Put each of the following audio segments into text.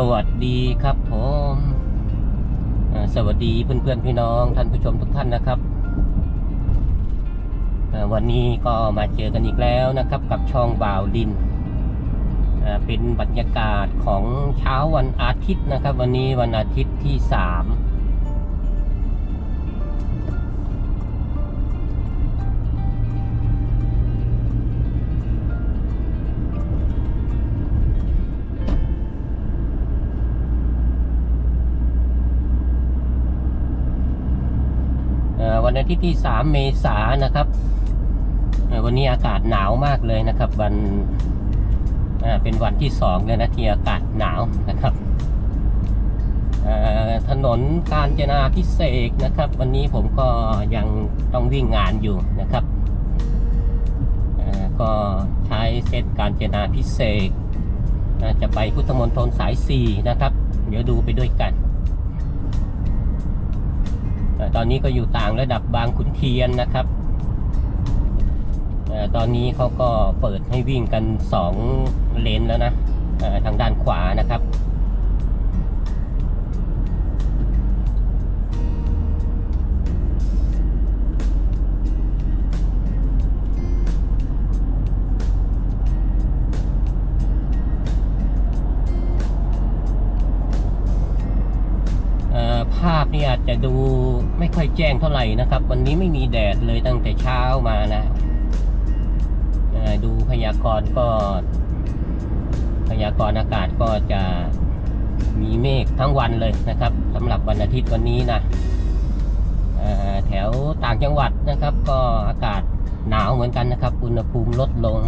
สวัสดีครับผมสวัสดีเพื่อนเพื่อนพี่น้องท่านผู้ชมทุกท่านนะครับ วันนี้ก็มาเจอกันอีกแล้วนะครับ กับช่องบ่าวดิน เป็นบรรยากาศของเช้าวันอาทิตย์นะครับ วันนี้วันอาทิตย์ที่สาม ทิตย์ที่สามเมษายนนะครับ วันนี้อากาศหนาวมากเลยนะครับ วันเป็นวันที่สองเลยนะที่อากาศหนาวนะครับถนนกาญจนาพิเศษนะครับ วันนี้ผมก็ยังต้องวิ่งงานอยู่นะครับก็ใช้เส้นกาญจนาพิเศษจะไปพุทธมณฑลสายสี่นะครับ เดี๋ยวดูไปด้วยกัน ตอนนี้ก็อยู่ต่างระดับบางขุนเทียนนะครับตอนนี้เขาก็เปิดให้วิ่งกัน 2 เลนแล้วนะทางด้านขวานะครับ ไม่ค่อยแจ้งเท่าไหร่นะครับ วันนี้ไม่มีแดดเลยตั้งแต่เช้ามานะดูพยากรณ์ก็ พยากรณ์อากาศก็จะมีเมฆทั้งวันเลยนะครับสำหรับวันอาทิตย์วันนี้นะแถวต่างจังหวัดนะครับ ก็อากาศหนาวเหมือนกันนะครับ อุณหภูมิลดลง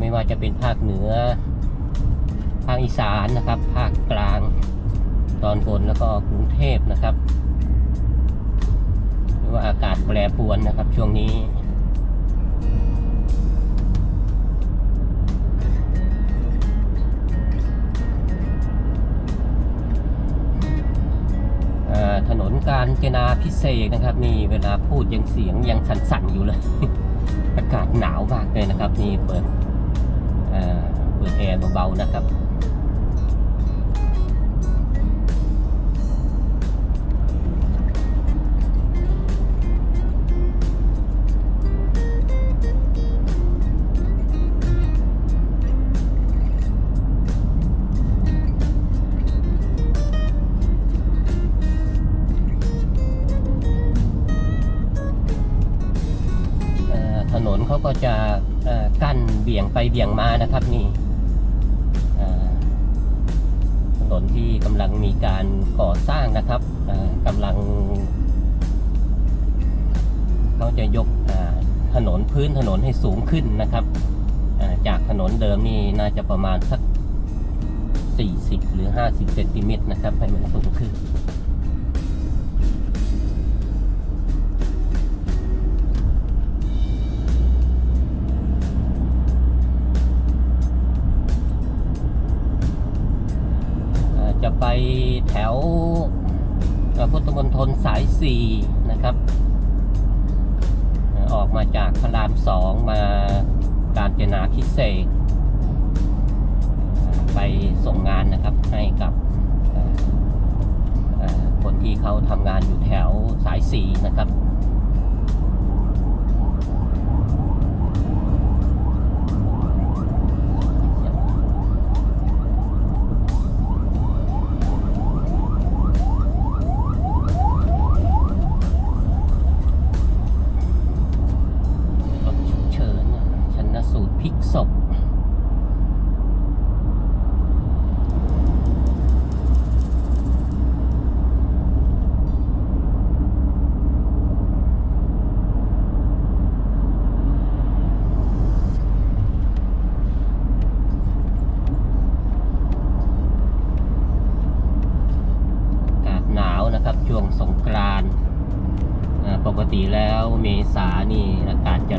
ไม่ว่าจะเป็นภาคเหนือ ภาคอีสานนะครับ ภาคกลาง ตอนบนแล้วก็กรุงเทพนะครับ รือว่าอากาศแปรปรวนนะครับช่วงนี้ ถนนการจนาพิเศษนะครับ นี่เวลาพูดยังเสียงยังสั่นๆอยู่เลย อากาศหนาวมากเลยนะครับ นี่เปิดเปิดแอร์เบาๆนะครับ ไปเบี่ยงมานะครับนี่ถนนที่กำลังมีการก่อสร้างนะครับกำลังเขาจะยกถนนพื้นถนนให้สูงขึ้นนะครับ จากถนนเดิมนี่น่าจะประมาณสัก 40 หรือ 50เซนติเมตรนะครับ ให้มันสูงขึ้น ไปแถวพุทธมณฑลสายสี่นะครับ ออกมาจากพระรามสองมาการเจนาพิเศษ ไปส่งงานนะครับให้กับคนที่เขาทำงานอยู่แถวสายสี่นะครับ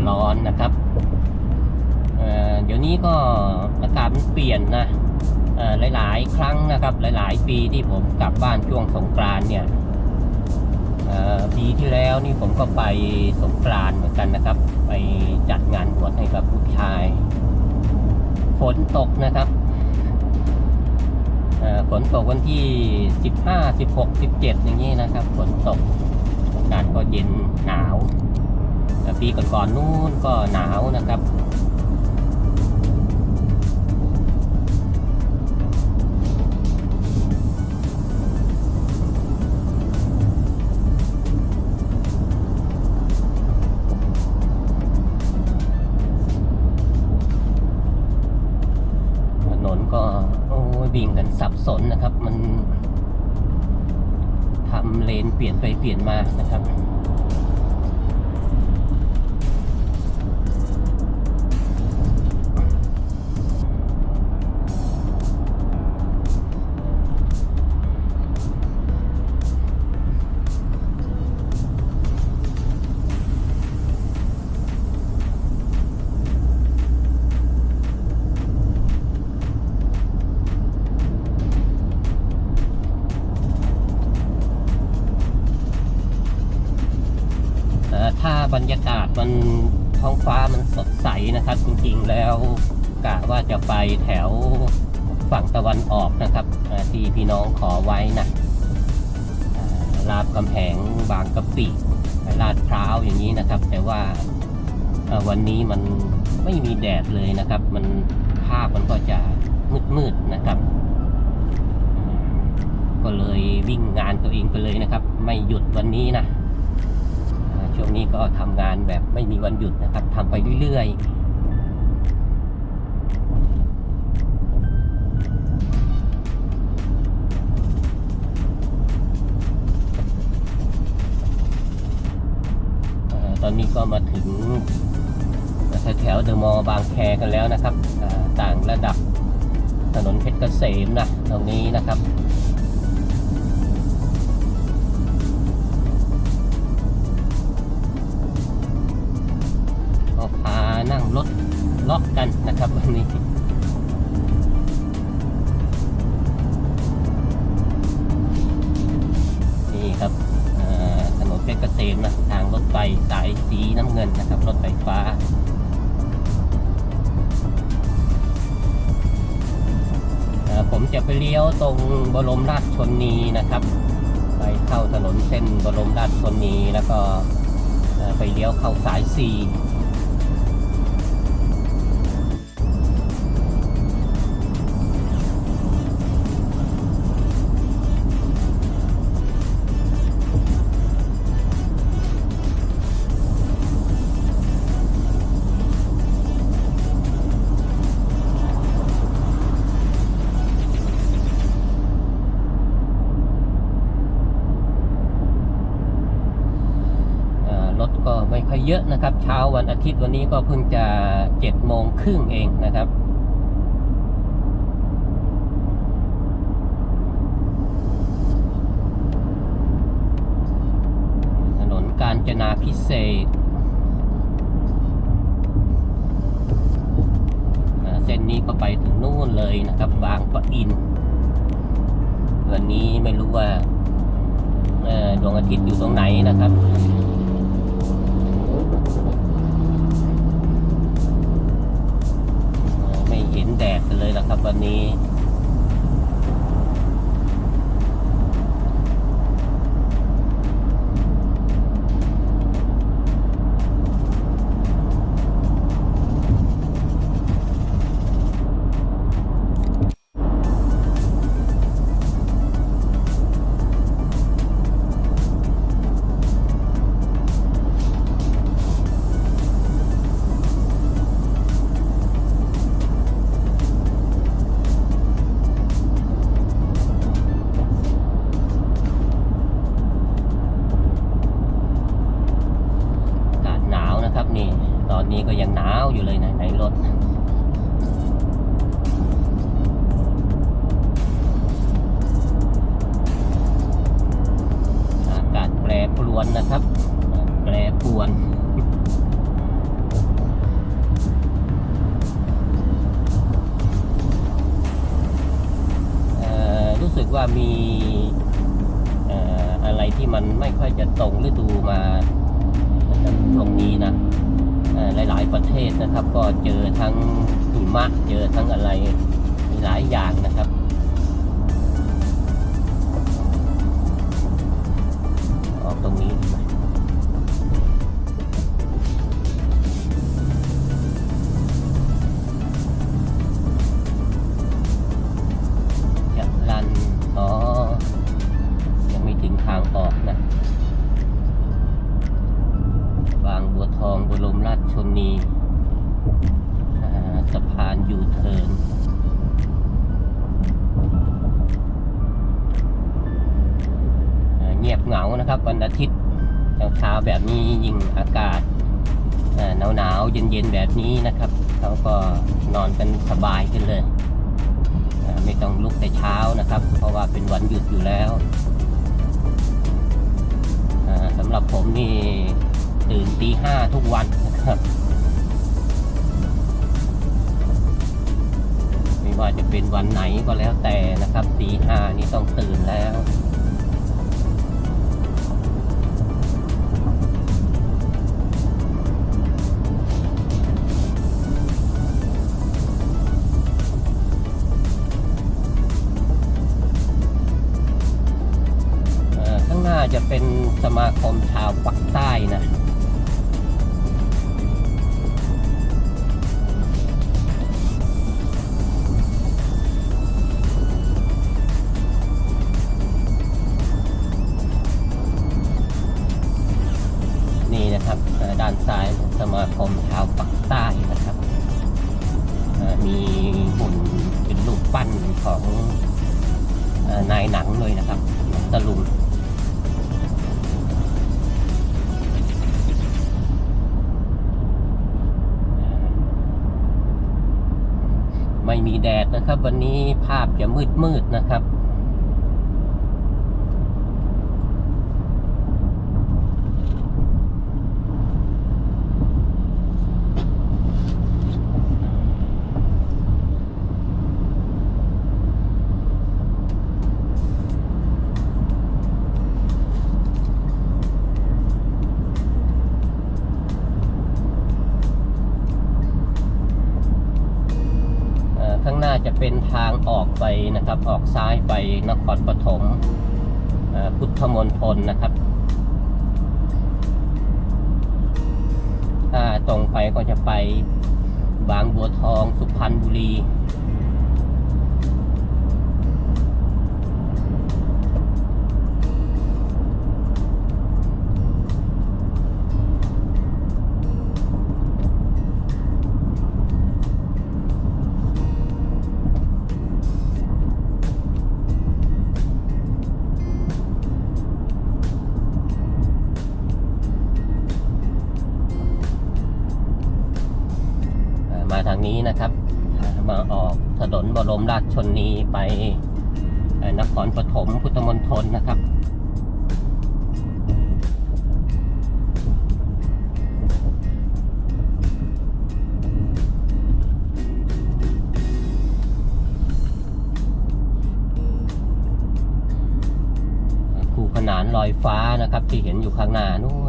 ร้อนนะครับเเดี๋ยวนี้ก็อากาศมันเปลี่ยนนะหลาย ๆ ครั้งนะครับ หลาย ๆ ปีที่ผมกลับบ้านช่วงสงกรานเนี่ยปีที่แล้วนี่ผมก็ไปสงกรานเหมือนกันนะครับ ไปจัดงานบวชให้กับผู้ชายฝนตกนะครับฝนตกวันที่ 15 16 17 อย่างนี้นะครับฝนตกอากาศก็เย็นหนาว ปีก่อนๆนู้นก็หนาวนะครับถนนก็โอ้วิ่งกันสับสนนะครับ มันทำเลนเปลี่ยนไปเปลี่ยนมานะครับ ไปแถวฝั่งตะวันออกนะครับที่พี่น้องขอไว้นะเอ่อลาดกำแพงบางกะปิลาดพร้าวอย่างนี้นะครับ แต่ว่าวันนี้มันไม่มีแดดเลยนะครับ มันภาพมันก็จะมืดๆนะครับ ก็เลยวิ่งงานตัวเองไปเลยนะครับ ไม่หยุดวันนี้นะช่วงนี้ก็ทำงานแบบไม่มีวันหยุดนะครับทำไปเรื่อยๆ ตอนนี้ก็มาถึงแถวเดอะมอลล์บางแคกันแล้วนะครับ ต่างระดับถนนเพชรเกษมนะตรงนี้นะครับก็พานั่งรถเลาะกันนะครับวันนี้นี่ครับ รเกษมนะทางรถไฟสายสีน้ำเงินนะครับ รถไฟฟ้า ผมจะไปเลี้ยวตรงบรมราชชนนีนะครับ ไปเข้าถนนเส้นบรมราชชนนีแล้วก็ไปเลี้ยวเข้าสาย4 ก็ไม่ค่อยเยอะนะครับ เช้าวันอาทิตย์วันนี้ก็เพิ่งจะเจ็ดโมงครึ่งเองนะครับถนนกาญจนาพิเศษเส้นนี้ก็ไปถึงนู่นเลยนะครับบางปะอิน วันนี้ไม่รู้ว่าดวงอาทิตย์อยู่ตรงไหนนะครับ เลยนะครับวันนี้ หลายอย่างนะครับ นวันไหนก็แล้วแต่นะครับตีห้านี่ต้องตื่นแล้ว ม่มีแดดนะครับ วันนี้ภาพจะมืดมืดๆนะครับ นะครับ ออกซ้ายไปนครปฐมพุทธมณฑลนะครับ ถ้าตรงไปก็จะไปบางบัวทองสุพรรณบุรี ราชชนนีไปนครปฐมพุทธมณฑลนะครับ คู่ขนานลอยฟ้านะครับที่เห็นอยู่ข้างหน้านู้น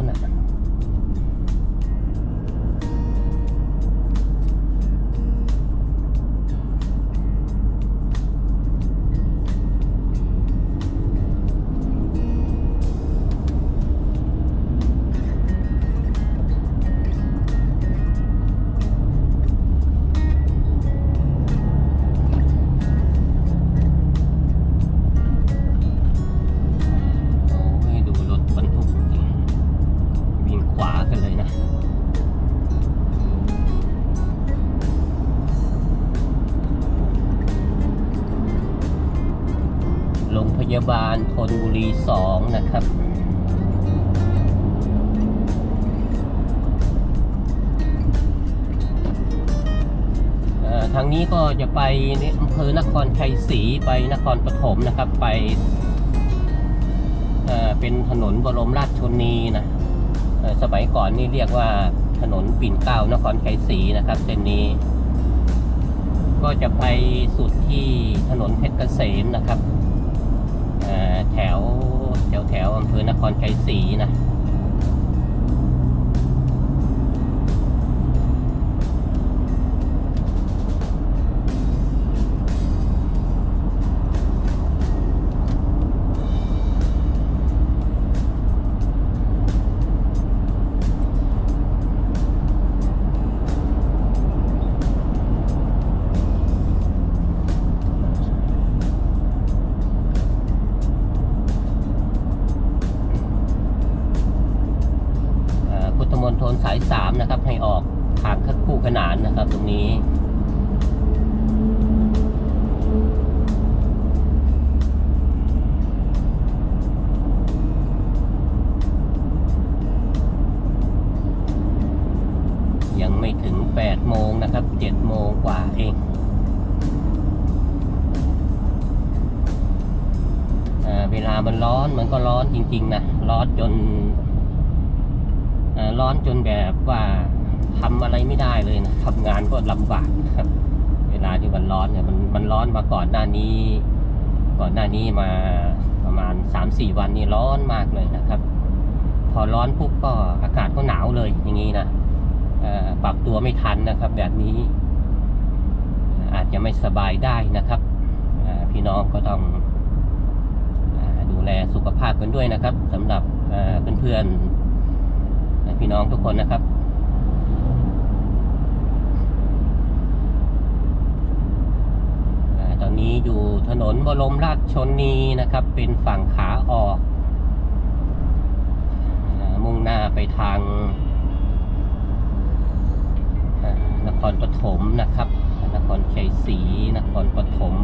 บุรีสองนะครับเอ่อทางนี้ก็จะไปอำเภอนครชัยศรีไปนครปฐมนะครับ ไปเอ่อเป็นถนนบรมราชชนีนะเอ่อสมัยก่อนนี่เรียกว่าถนนปิ่นเกล้านครชัยศรีนะครับเส้นนี้ ก็จะไปสุดที่ถนนเพชรเกษมนะครับ แถวแถวแถวอำเภอนครชัยศรีนะ มันร้อนมันก็ร้อนจริง ๆ นะร้อนจนร้อนจนแบบว่าทำอะไรไม่ได้เลยนะทำงานก็ลำบากครับ เวลาที่มันร้อนเนี่ยมันมันร้อนมาก่อนหน้านี้ ก่อนหน้านี้มาประมาณ3-4วันนี่ร้อนมากเลยนะครับ พอร้อนปุ๊บก็อากาศก็หนาวเลยอย่างนี้นะปรับตัวไม่ทันนะครับ แบบนี้ อาจจะไม่สบายได้นะครับพี่น้องก็ต้อง แลสุขภาพกันด้วยนะครับสำหรับเเพื่อนๆพี่น้องทุกคนนะครับอตอนนี้อยู่ถนนบรมราชชนนีนะครับ เป็นฝั่งขาออกอมุ่งหน้าไปทางนครปฐมนะครับ นครชัยศรีนครปฐม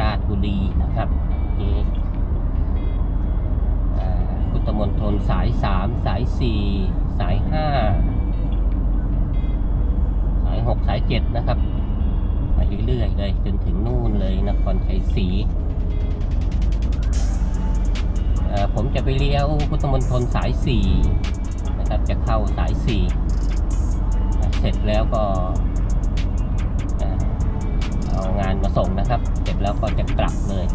ราชบุรีนะครับนี่าพุทธมณฑลสายสามสายสี่สายห้าสายหกสายเจ็ดนะครับไปเรื่อยๆเลย จนถึงนู่นเลยนครชัยศรีผมจะไปเลี้ยวพุทธมณฑลสายสี่นะครับ จะเข้าสายสี่เสร็จแล้วก็เอางานมาส่งนะครับ เสร็จแล้วก็จะกลับเลย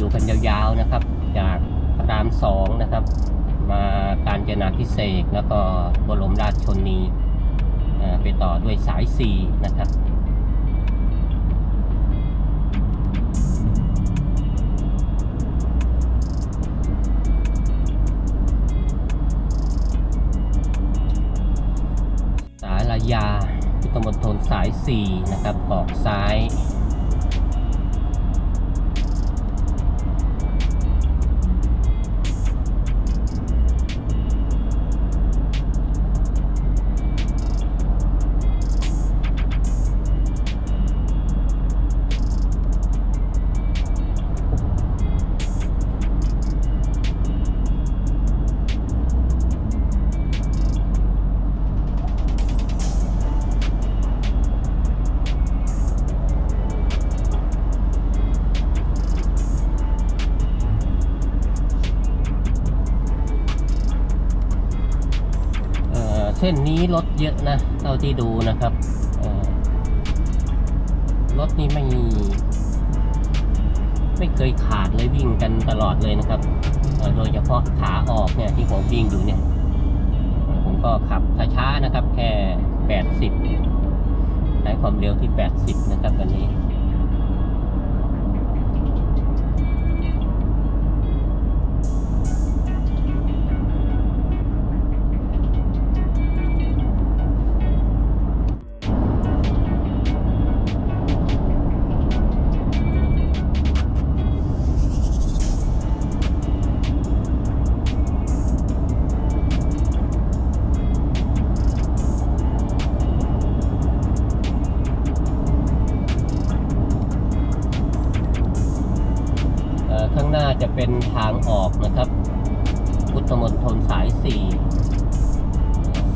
ดูกันยาวๆนะครับ จากพระรามสองนะครับ มาการจนาพิเศษแล้วก็บรมราชชนนีไปต่อด้วยสายสี่นะครับสายระยาพุทธมณฑลสาย 4 นะครับออกซ้าย ส้นนี้รถเยอะนะเท่าที่ดูนะครับรถนี่ไม่ไม่เคยขาดเลยวิ่งกันตลอดเลยนะครับ โดยเฉพาะขาออกเนี่ยที่ผมวิ่งอยู่เนี่ย ผมก็ขับช้าๆนะครับ แค่ 80ใช้ความเร็วที่ 80 นะครับวันนี้ เป็นทางออกนะครับ พุทธมณฑลสายสี่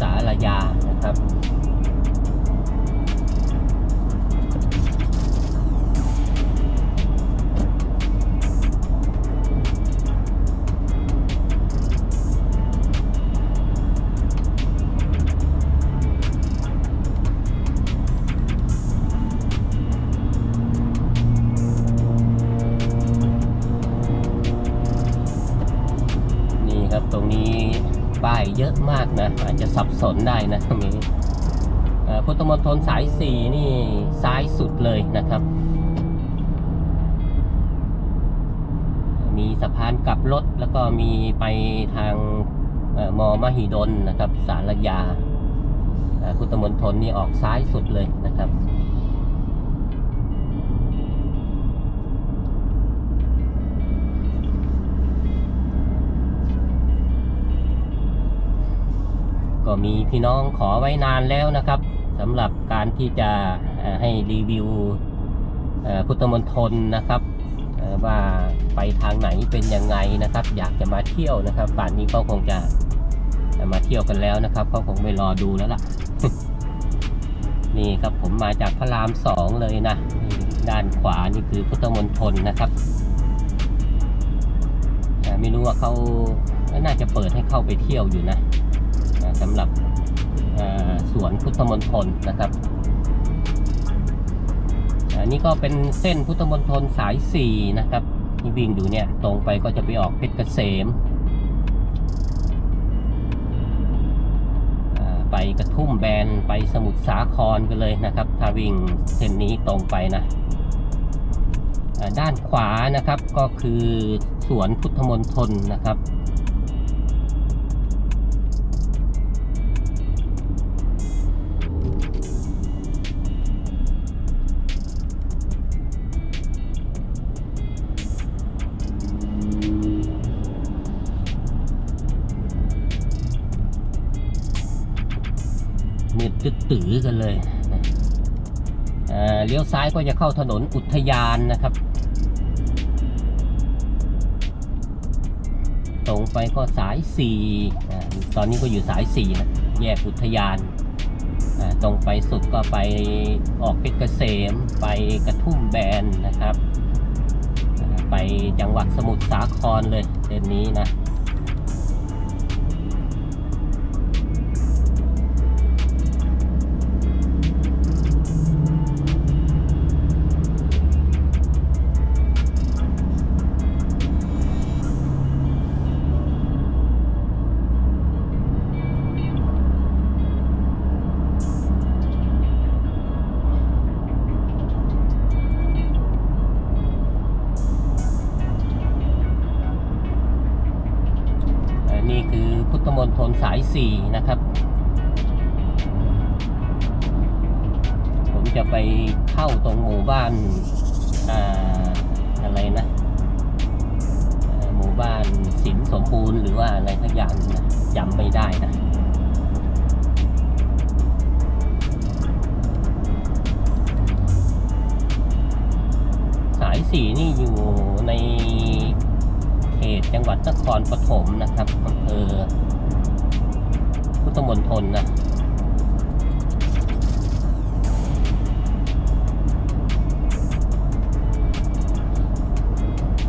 สารยานะครับ สนได้นะตรงนี้พุทธมณฑลสายสี่นี่ซ้ายสุดเลยนะครับ มีสะพานกลับรถแล้วก็มีไปทางอมอมหิดลนะครับ สารยาพุทธมณฑลนี่ออกซ้ายสุดเลยนะครับ ก็มีพี่น้องขอไว้นานแล้วนะครับสำหรับการที่จะให้รีวิวพุทธมณฑลนะครับว่าไปทางไหนเป็นยังไงนะครับ อยากจะมาเที่ยวนะครับป่านนี้ก็คงจะมาเที่ยวกันแล้วนะครับก็คงไม่รอดูแล้วล่ะ นี่ครับผมมาจากพระรามสองเลยนะด้านขวานี่คือพุทธมณฑลนะครับแต่ไม่รู้ว่าเขาน่าจะเปิดให้เข้าไปเที่ยวอยู่นะ สำหรับสวนพุทธมณฑลนะครับอันนี้ก็เป็นเส้นพุทธมณฑลสายสี่นะครับที่วิ่งอยู่เนี่ยตรงไปก็จะไปออกเพชรเกษมไปกระทุ่มแบนไปสมุทรสาครกันเลยนะครับ ถ้าวิ่งเส้นนี้ตรงไปนะด้านขวานะครับก็คือสวนพุทธมณฑลนะครับ เลี้ยวซ้ายก็จะเข้าถนนอุทยานนะครับ ตรงไปก็สายสี่อ่าตอนนี้ก็อยู่สายสี่นะแยกอุทยาน ตรงไปสุดก็ไปออกเพชรเกษม ไปกระทุ่มแบนนะครับ ไปจังหวัดสมุทรสาครเลยเส้นนี้นะ 104 นะครับ ผมจะไปเข้าตรงหมู่บ้านอ่อะไรนะ หมู่บ้านสินสมบูรณ์หรือว่าอะไรสักอย่างนะจำไม่ได้นะายสีนี่อยู่ในเขตจังหวัดนครปฐมนะครับอำเภอ พุทธมณฑลนะ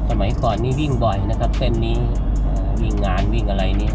สมัยก่อนนี่วิ่งบ่อยนะครับ เส้นนี้วิ่งงานวิ่งอะไรนี่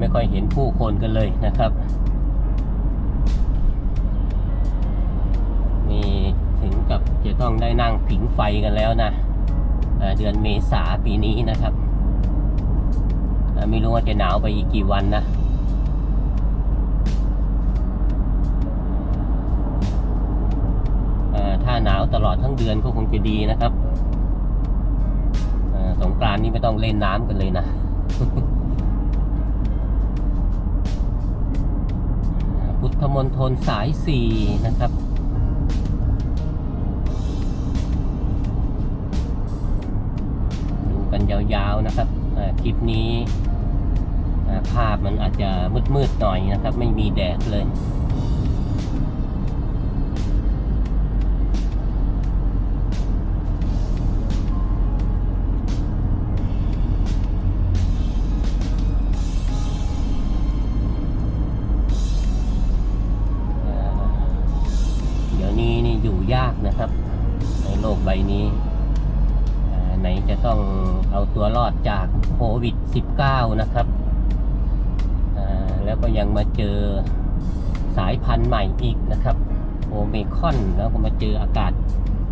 ไม่ค่อยเห็นผู้คนกันเลยนะครับ มีถึงกับจะต้องได้นั่งผิงไฟกันแล้วนะเเดือนเมษาปีนี้นะครับ ไม่รู้ว่าจะหนาวไปอีกกี่วันนะถ้าหนาวตลอดทั้งเดือนก็คงจะดีนะครับสงกรานนี่ไม่ต้องเล่นน้ำกันเลยนะ ธมณฑลสายสี่นะครับดูกันยาวๆนะครับคลิปนี้ภาพมันอาจจะมืดๆหน่อยนะครับ ไม่มีแดดเลย ยากนะครับ ในโลกใบนี้ ไหนจะต้องเอาตัวรอดจากโควิด -19 นะครับ แล้วก็ยังมาเจอสายพันธุ์ใหม่อีกนะครับ โอเมคอนแล้วก็มาเจออากาศ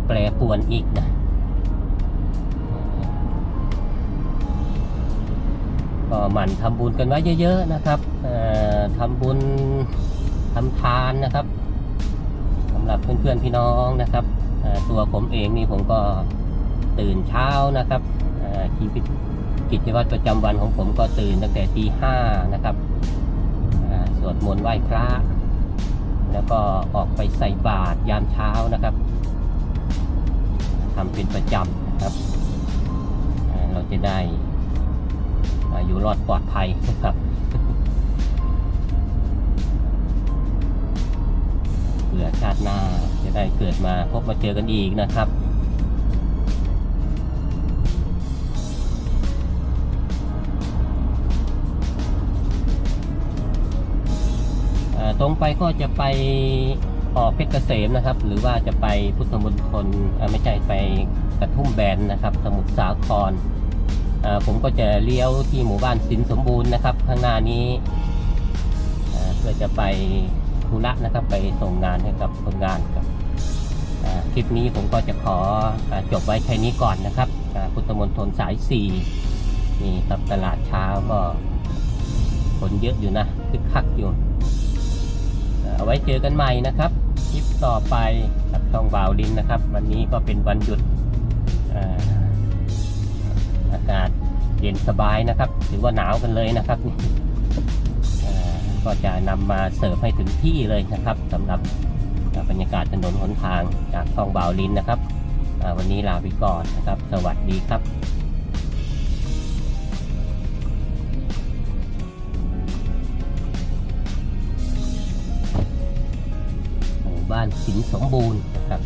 แปรปรวนอีกนะก็หมั่นทำบุญกันไว้เยอะ ๆ นะครับทำบุญทำทานนะครับ หรับเพื่อนๆพี่น้องนะครับตัวผมเองนี่ผมก็ตื่นเช้านะครับชีวิตกิจวัตรประจำวันของผมก็ตื่นตั้งแต่ตีห้านะครับสวดมนต์ไหว้พระ แล้วก็ออกไปใส่บาตรยามเช้านะครับทำเป็นประจำนะครับ เราจะได้อาอยู่รอดปลอดภัยนะครับ ผื่อชาติหน้าจะได้เกิดมาพบมาเจอกันอีกนะครับตรงไปก็จะไปออกเพชรเกษมนะครับ หรือว่าจะไปพุทธมณฑลไม่ใช่ไปกระทุ่มแบนนะครับ สมุทรสาครผมก็จะเลี้ยวที่หมู่บ้านสินสมบูรณ์นะครับ ข้างหน้านี้เพื่อจะไป ธุระนะครับ ไปส่งงานให้กับคนงานครับคลิปนี้ผมก็จะขออจบไว้แค่นี้ก่อนนะครับพุทธมณฑลสายสี่นี่ครับตลาดเช้าก็คนเยอะอยู่นะคึกคักอยู่เอาไว้เจอกันใหม่นะครับคลิปต่อไปกับช่องบ่าวลินนะครับ วันนี้ก็เป็นวันหยุดอากาศเย็นสบายนะครับถือว่าหนาวกันเลยนะครับ ก็จะนำมาเสิร์ฟให้ถึงที่เลยนะครับสำหรับบรรยากาศถนนหนทางจากคลองบาวลินนะครับวันนี้ลาไปก่อนนะครับ สวัสดีครับบ้านสินสมบูรณ์นะครับ